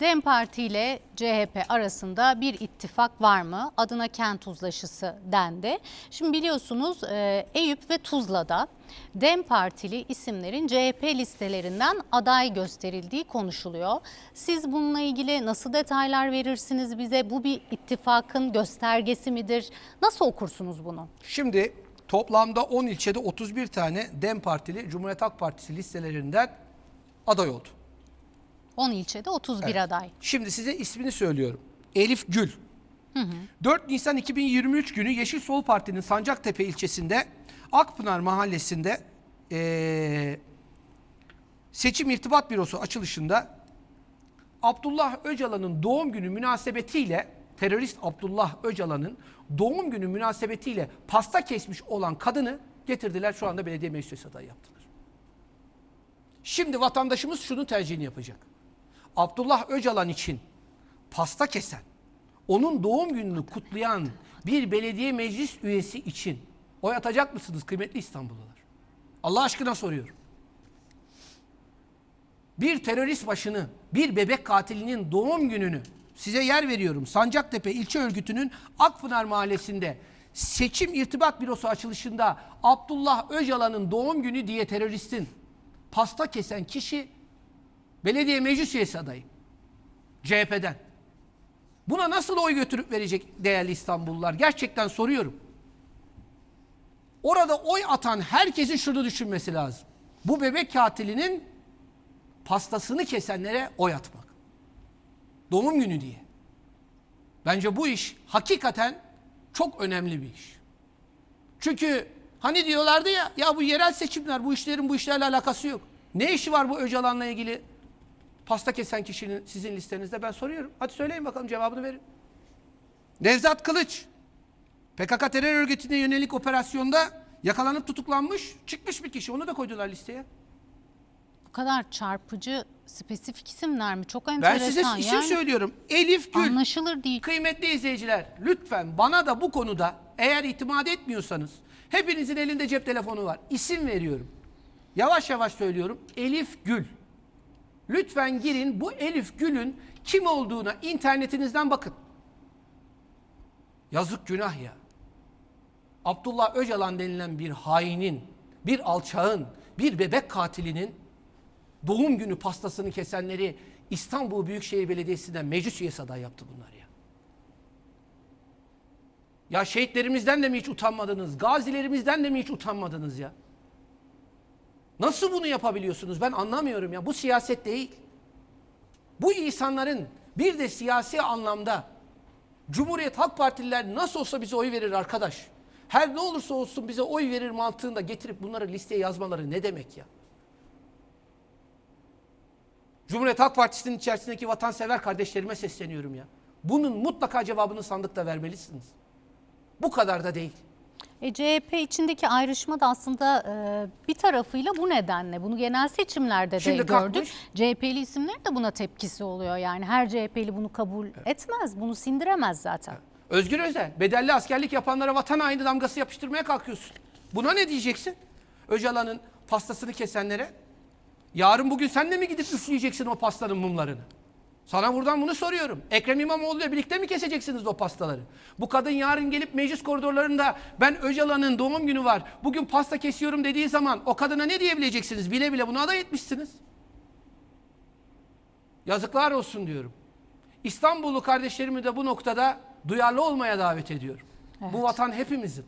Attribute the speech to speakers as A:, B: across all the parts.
A: DEM Parti ile CHP arasında bir ittifak var mı? Adına kent uzlaşısı dendi. Şimdi biliyorsunuz e, Eyüp ve Tuzla'da DEM Partili isimlerin CHP listelerinden aday gösterildiği konuşuluyor. Siz bununla ilgili nasıl detaylar verirsiniz bize? Bu bir ittifakın göstergesi midir? Nasıl okursunuz bunu?
B: Şimdi toplamda 10 ilçede 31 tane DEM Partili Cumhuriyet Halk Partisi listelerinden aday oldu.
A: 10 ilçede 31
B: Evet.
A: aday.
B: Şimdi size ismini söylüyorum. Elif Gül. 4 Nisan 2023 günü Yeşil Sol Parti'nin Sancaktepe ilçesinde Akpınar mahallesinde eee, seçim irtibat bürosu açılışında Abdullah Öcalan'ın doğum günü münasebetiyle terörist Abdullah Öcalan'ın doğum günü münasebetiyle pasta kesmiş olan kadını getirdiler şu anda belediye meclis adayı yaptılar. Şimdi vatandaşımız şunun tercihini yapacak. Abdullah Öcalan için pasta kesen, onun doğum gününü kutlayan bir belediye meclis üyesi için oy atacak mısınız kıymetli İstanbullular? Allah aşkına soruyorum. Bir terörist başını, bir bebek katilinin doğum gününü size yer veriyorum. Sancaktepe ilçe örgütünün Akpınar mahallesinde seçim irtibat bürosu açılışında Abdullah Öcalan'ın doğum günü diye teröristin pasta kesen kişi belediye meclis üyesi adayı. CHP'den. Buna nasıl oy götürüp verecek değerli İstanbullular? Gerçekten soruyorum. Orada oy atan herkesin şunu düşünmesi lazım. Bu bebek katilinin pastasını kesenlere oy atmak. Doğum günü diye. Bence bu iş hakikaten çok önemli bir iş. Çünkü hani diyorlardı ya ya bu yerel seçimler bu işlerin bu işlerle alakası yok. Ne işi var bu Öcalan'la ilgili pasta kesen kişinin sizin listenizde ben soruyorum. Hadi söyleyin bakalım cevabını verin. Nevzat Kılıç PKK terör örgütüne yönelik operasyonda yakalanıp tutuklanmış çıkmış bir kişi onu da koydular listeye.
A: Bu kadar çarpıcı, spesifik isimler mi? Çok
B: Ben
A: enteresan.
B: size isim
A: yani
B: söylüyorum. Elif Gül.
A: Anlaşılır değil.
B: Kıymetli izleyiciler lütfen bana da bu konuda eğer itimat etmiyorsanız hepinizin elinde cep telefonu var. İsim veriyorum. Yavaş yavaş söylüyorum. Elif Gül. Lütfen girin bu Elif Gül'ün kim olduğuna internetinizden bakın. Yazık günah ya. Abdullah Öcalan denilen bir hainin, bir alçağın, bir bebek katilinin doğum günü pastasını kesenleri İstanbul Büyükşehir Belediyesi'nden meclis üyesi aday yaptı bunlar ya. Ya şehitlerimizden de mi hiç utanmadınız? Gazilerimizden de mi hiç utanmadınız ya? Nasıl bunu yapabiliyorsunuz? Ben anlamıyorum ya. Bu siyaset değil. Bu insanların bir de siyasi anlamda Cumhuriyet Halk Partililer nasıl olsa bize oy verir arkadaş. Her ne olursa olsun bize oy verir mantığında getirip bunları listeye yazmaları ne demek ya? Cumhuriyet Halk Partisi'nin içerisindeki vatansever kardeşlerime sesleniyorum ya. Bunun mutlaka cevabını sandıkta vermelisiniz. Bu kadar da değil.
A: E, CHP içindeki ayrışma da aslında e, bir tarafıyla bu nedenle. Bunu genel seçimlerde de
B: Şimdi
A: gördük.
B: kalkmış.
A: CHP'li isimlerin de buna tepkisi oluyor. Yani her CHP'li bunu kabul etmez, bunu sindiremez zaten.
B: Özgür Özel, bedelli askerlik yapanlara vatan haini damgası yapıştırmaya kalkıyorsun. Buna ne diyeceksin? Öcalan'ın pastasını kesenlere. Yarın bugün sen de mi gidip üfleyeceksin o pastanın mumlarını? Sana buradan bunu soruyorum. Ekrem İmamoğlu ile birlikte mi keseceksiniz o pastaları? Bu kadın yarın gelip meclis koridorlarında ben Öcalan'ın doğum günü var. Bugün pasta kesiyorum dediği zaman o kadına ne diyebileceksiniz? Bile bile buna aday etmişsiniz. Yazıklar olsun diyorum. İstanbullu kardeşlerimi de bu noktada duyarlı olmaya davet ediyorum. Bu vatan hepimizin.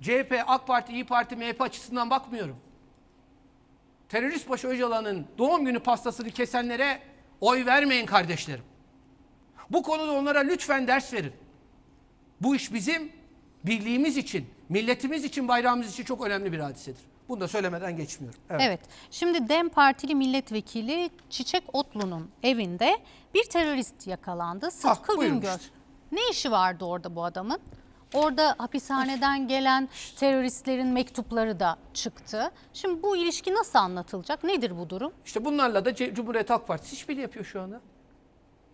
B: CHP, AK Parti, İyi Parti, MHP açısından bakmıyorum. Terörist başı Öcalan'ın doğum günü pastasını kesenlere oy vermeyin kardeşlerim. Bu konuda onlara lütfen ders verin. Bu iş bizim birliğimiz için, milletimiz için, bayrağımız için çok önemli bir hadisedir. Bunu da söylemeden geçmiyorum. Evet.
A: Evet. Şimdi DEM Partili milletvekili Çiçek Otlu'nun evinde bir terörist yakalandı. Sıtkı
B: Ah,
A: Güngör.
B: işte.
A: Ne işi vardı orada bu adamın? Orada hapishaneden gelen teröristlerin mektupları da çıktı. Şimdi bu ilişki nasıl anlatılacak? Nedir bu durum?
B: İşte bunlarla da C- Cumhuriyet Halk Partisi işbirliği yapıyor şu anda.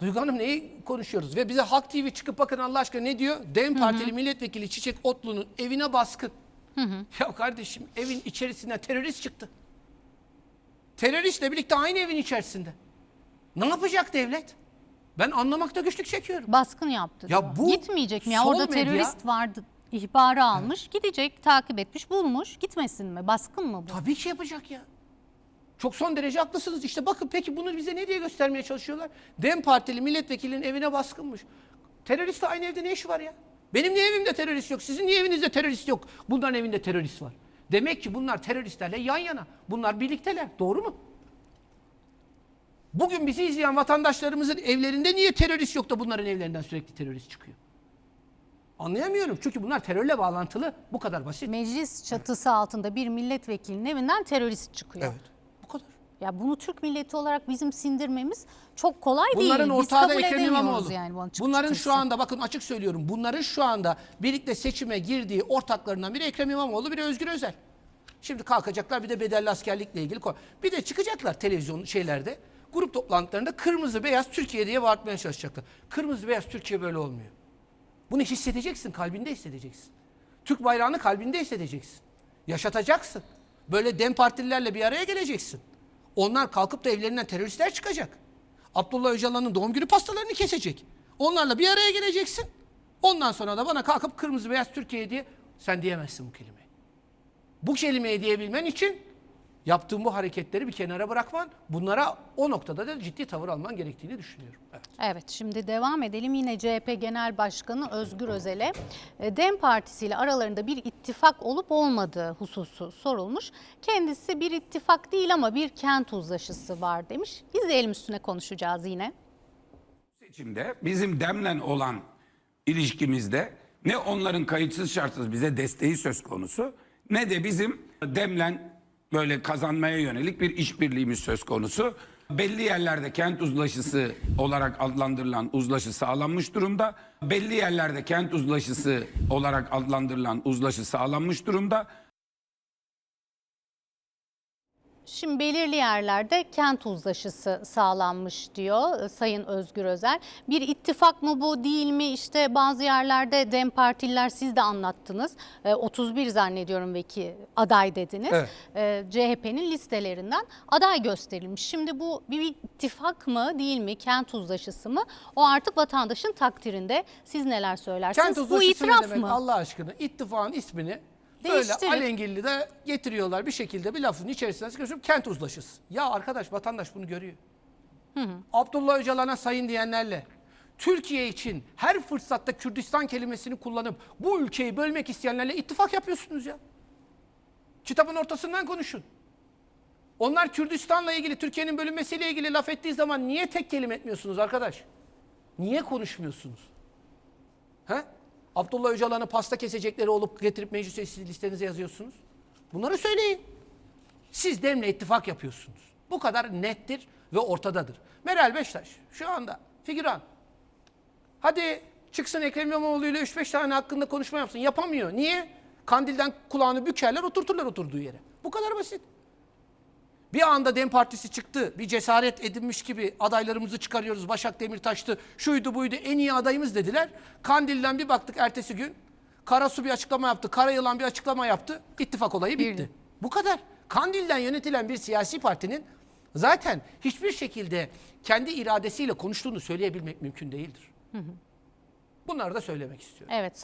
B: Duygu Hanım neyi konuşuyoruz? Ve bize Halk TV çıkıp bakın Allah aşkına ne diyor? DEM Partili milletvekili Çiçek Otlu'nun evine baskın. Ya kardeşim evin içerisinden terörist çıktı. Teröristle birlikte aynı evin içerisinde. Ne yapacak devlet? Ben anlamakta güçlük çekiyorum.
A: Baskın yaptı.
B: Ya bu
A: Gitmeyecek mi? Ya
B: sol
A: orada
B: medya-
A: terörist vardı ihbarı almış. Gidecek, takip etmiş, bulmuş. Gitmesin mi? Baskın mı bu?
B: Tabii ki yapacak ya. Çok son derece haklısınız. İşte bakın peki bunu bize ne diye göstermeye çalışıyorlar? Dem Partili milletvekilinin evine baskınmış. Teröristle aynı evde ne işi var ya? Benim niye evimde terörist yok? Sizin niye evinizde terörist yok? Bunların evinde terörist var. Demek ki bunlar teröristlerle yan yana. Bunlar birlikteler. Doğru mu? Bugün bizi izleyen vatandaşlarımızın evlerinde niye terörist yok da bunların evlerinden sürekli terörist çıkıyor? Anlayamıyorum. Çünkü bunlar terörle bağlantılı. Bu kadar basit.
A: Meclis çatısı altında bir milletvekilinin evinden terörist çıkıyor.
B: Evet. Bu kadar.
A: Ya bunu Türk milleti olarak bizim sindirmemiz çok kolay
B: Bunların
A: değil. Biz
B: ortağı da
A: kabul
B: Ekrem
A: edemiyoruz
B: İmamoğlu.
A: yani bunu
B: bunların
A: açıkçası.
B: şu anda bakın açık söylüyorum. Bunların şu anda birlikte seçime girdiği ortaklarından biri Ekrem İmamoğlu, biri Özgür Özel. Şimdi kalkacaklar bir de bedelli askerlikle ilgili. Bir de çıkacaklar televizyon şeylerde. Grup toplantılarında kırmızı beyaz Türkiye diye bağırtmaya çalışacaklar. Kırmızı beyaz Türkiye böyle olmuyor. Bunu hissedeceksin, kalbinde hissedeceksin. Türk bayrağını kalbinde hissedeceksin. Yaşatacaksın. Böyle dem partililerle bir araya geleceksin. Onlar kalkıp da evlerinden teröristler çıkacak. Abdullah Öcalan'ın doğum günü pastalarını kesecek. Onlarla bir araya geleceksin. Ondan sonra da bana kalkıp kırmızı beyaz Türkiye diye sen diyemezsin bu kelimeyi. Bu kelimeyi diyebilmen için yaptığın bu hareketleri bir kenara bırakman, bunlara o noktada da ciddi tavır alman gerektiğini düşünüyorum. Evet.
A: Evet şimdi devam edelim yine CHP Genel Başkanı Özgür Özel'e e, DEM Partisi ile aralarında bir ittifak olup olmadığı hususu sorulmuş. Kendisi bir ittifak değil ama bir kent uzlaşısı var demiş. İzleyelim üstüne konuşacağız yine.
C: seçimde bizim demlen olan ilişkimizde ne onların kayıtsız şartsız bize desteği söz konusu ne de bizim demlen böyle kazanmaya yönelik bir işbirliğimiz söz konusu. Belli yerlerde kent uzlaşısı olarak adlandırılan uzlaşı sağlanmış durumda. Belli yerlerde kent uzlaşısı olarak adlandırılan uzlaşı sağlanmış durumda.
A: Şimdi belirli yerlerde kent uzlaşısı sağlanmış diyor e, Sayın Özgür Özel. Bir ittifak mı bu değil mi? İşte bazı yerlerde DEM Partililer siz de anlattınız. E, 31 zannediyorum veki aday dediniz.
B: Evet.
A: E, CHP'nin listelerinden aday gösterilmiş. Şimdi bu bir ittifak mı değil mi? Kent uzlaşısı mı? O artık vatandaşın takdirinde. Siz neler söylersiniz?
B: Kent
A: bu itiraf mı?
B: Allah aşkına? İttifakın ismini böyle
A: Değiştirip-
B: alengirli de getiriyorlar bir şekilde bir lafın içerisine sıkıştırıp kent uzlaşısı. Ya arkadaş vatandaş bunu görüyor. Abdullah Öcalan'a sayın diyenlerle Türkiye için her fırsatta Kürdistan kelimesini kullanıp bu ülkeyi bölmek isteyenlerle ittifak yapıyorsunuz ya. Kitabın ortasından konuşun. Onlar Kürdistan'la ilgili, Türkiye'nin bölünmesiyle ilgili laf ettiği zaman niye tek kelime etmiyorsunuz arkadaş? Niye konuşmuyorsunuz? He? Abdullah Öcalan'ı pasta kesecekleri olup getirip meclis üyesi listenize yazıyorsunuz. Bunları söyleyin. Siz demle ittifak yapıyorsunuz. Bu kadar nettir ve ortadadır. Meral Beştaş şu anda figüran. Hadi çıksın Ekrem İmamoğlu ile 3-5 tane hakkında konuşma yapsın. Yapamıyor. Niye? Kandilden kulağını bükerler oturturlar oturduğu yere. Bu kadar basit. Bir anda Dem Partisi çıktı. Bir cesaret edinmiş gibi adaylarımızı çıkarıyoruz. Başak Demirtaş'tı, şuydu buydu en iyi adayımız dediler. Kandil'den bir baktık ertesi gün. Karasu bir açıklama yaptı. Karayılan bir açıklama yaptı. İttifak olayı bitti. Bu kadar. Kandil'den yönetilen bir siyasi partinin zaten hiçbir şekilde kendi iradesiyle konuştuğunu söyleyebilmek mümkün değildir. Bunları da söylemek istiyorum.
A: Evet